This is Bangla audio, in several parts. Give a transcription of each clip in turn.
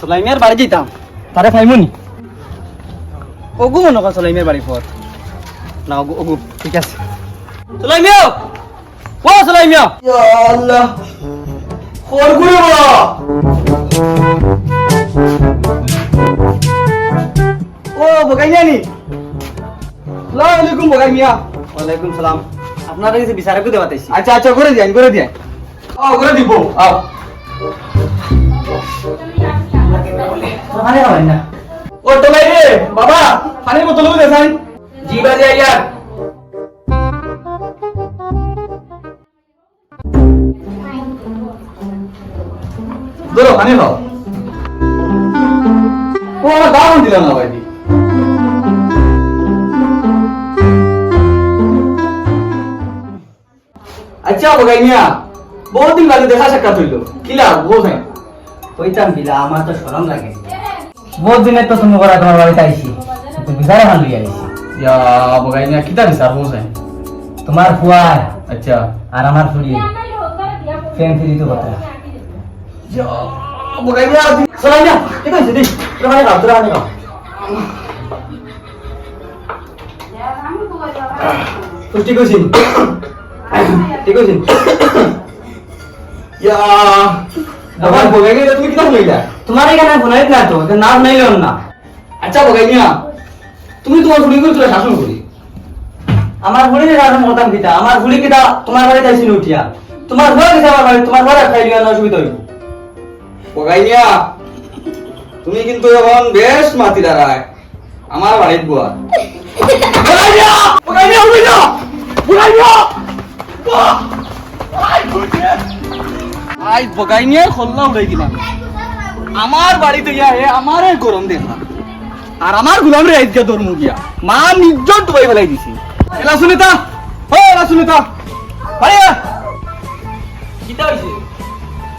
সোলাইমিয়ার বাড়ি যেতাম তারে ফাইমুনি। ওগু মনে কর সোলাইমিয়ার বাড়ি পথ না ওগু ওগু ঠিক আছে। সোলাইমিয়া! ও সোলাইমিয়া! আল্লাহ! খড়গুড়ে বড়! ও বগাইমিয়া নি সালাম আলাইকুম বগাইমিয়া ওয়ালাইকুম সালাম। আপনারা কাছে বিচারে কইতে বাতাইছি আচ্ছা আচ্ছা করে দিন করে দিন আও করে দিব। আও। আরে হয় না। ও তোলাই রে, বাবা, পানির বোতল দে সাই জি বাজে ইয়ার ধরো, পানি খাও। ও, আমার দাম দিল না ভাই আচ্ছা বগাই মিয়া বহুত দিন বাদে দেখা সাক্ষাৎ হইল। কিলা বোঝেন কইতাম বিলা, আমার তো শরম লাগে। বহুত দিনের তো তুমি করা তোমার বাড়িতে আইছি তো বিচারে ভালো লই আইছি ইয়া বগাই মিয়া কিতা বিচার বোঝেন তোমার ফুয়ার আচ্ছা আর আমার ফুড়ি ফ্যান ফ্রি তো কথা ইয়া বগাই মিয়া চলাই না কি কইছিস দি তোরা মানে গাও তোরা মানে গাও তো ঠিক কইছিস ঠিক কইছিস ইয়া তুমি কিতা হইলা তোমার এখানে ফোনাই না তো নাম নাইলেন না। আচ্ছা বগাই মিয়া তুমি তোমার ফুড়ি করে তোরা শাসন করি আমার ফুড়ি শাসন করতাম কিতা আমার কিতা তোমার বাড়িতে উঠিয়া। তোমার ঘর কিতা আমার বাড়ি তোমার ঘরে খাইলি না অসুবিধা হইব। তুমি কিন্তু এখন বেশ মাতি দাঁড়ায় আমার বাড়িত বুয়া উঠে যাও বগাই মিয়া বাহ! আই ঘুরছে। আই বগাই নিয়ে খোল্লা উড়াই দিলাম। আমার বাড়িতে গিয়া হে আমার গরম দেখলাম আর আমার গুলাম রে আজকে তোর মুগিয়া মা নির্জন ডুবাই ফেলাই দিছি। এলা সুনিতা ও এলা সুনিতা। আরে কিতা হইছে?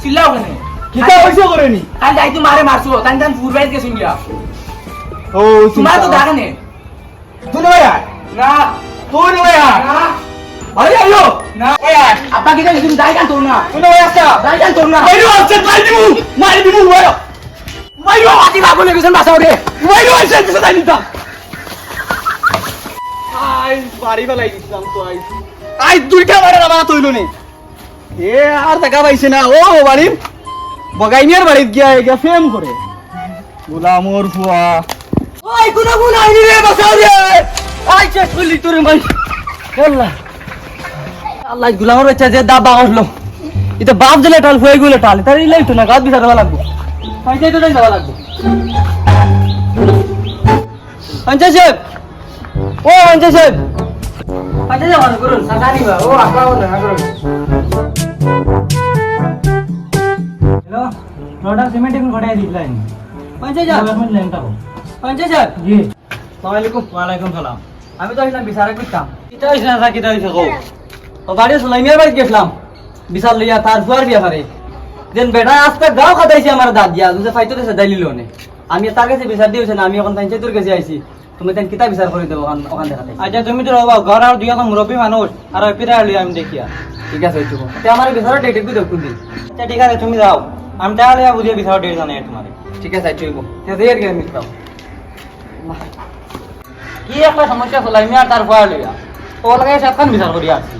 চিল্লাও কেনে? কিতা হইছে করেনি কাল যাই তো মারে মারছো তান তান ফুরবাইত গেছিন গিয়া। ও তোমার তো দেখা নে? তুই নয় না। তুই নয় না। আরে আইও না। আপা কিতা তুমি যাই কান তোর না। কান তোর না। মাইরো আছে দিমু। দিমু মাইরো। আতি বাবু লেগেছেন বাসাও রে মাইরো আছে নিতা আই বাড়ি বেলাই দিছিলাম তো আই। আই দুইটা মারে না বাত হইল এ আর দেখা পাইছে না। ও বাড়ির বগাইনিয়ার বাড়িত গিয়া গিয়া ফেম করে। গোলামর ফুয়া ওই কোন গুণ আইনি রে বাসাও রে আই চেস করলি তোর মাই? আল্লাহ আল্লাহ গুলামর বাচ্চা যে দা বাগল এটা বাপ জেলে টাল হয়ে গেলে টাল তার ইলাই তো না গাছ বিচার দেওয়া লাগবো। পঞ্চায়েত তো দেওয়া লাগবো। পঞ্চায়েত সাহেব! ও পঞ্চায়েত সাহেব! পঞ্চায়েত সাহেব করুন। সাকানি বা ও আপা না করুন হ্যালো? রোডা সিমেন্ট এখন ঘটাই দিলাম পঞ্চায়েত সাহেব! পঞ্চায়েত সাহেব! জি। আসসালামাইকুম ওয়ালাইকুম সালাম। আমি তো আসলাম বিচারে করতাম কিতা হইছে না হইছে কও? ও বাড়ি সুলাইমিয়ার বাড়ি গেছিলাম। বিচার লইয়া তার ফুয়ার বিয়া করে দেন বেটা আজকে গাও খাতাইছে আমার দাদ দিয়া দুসে ফাইতো দেশে দাইলি লোনে আমি তার কাছে বিচার দিয়েছে না আমি এখন পঞ্চায়েতের কাছে আইছি। তুমি তেন কিতা বিচার করে দেবো ওখান দেখাতে? আচ্ছা তুমি তো রবা ঘর আর দুই এখন মুরব্বী মানুষ আর পিরা হলি আমি দেখিয়া। ঠিক আছে ওইটুকু তে আমার বিচারের ডেট একটু দেখুন দিন আচ্ছা ঠিক আছে তুমি যাও। আমি তাহলে বুঝিয়ে বিচার ডেট জানাই তোমার ঠিক আছে ওইটুকু তে দিয়ে আর কি আমি কি একটা সমস্যা চলাই আমি আর তার ভয় লইয়া। ও লাগে সাতখান বিচার করি আসছি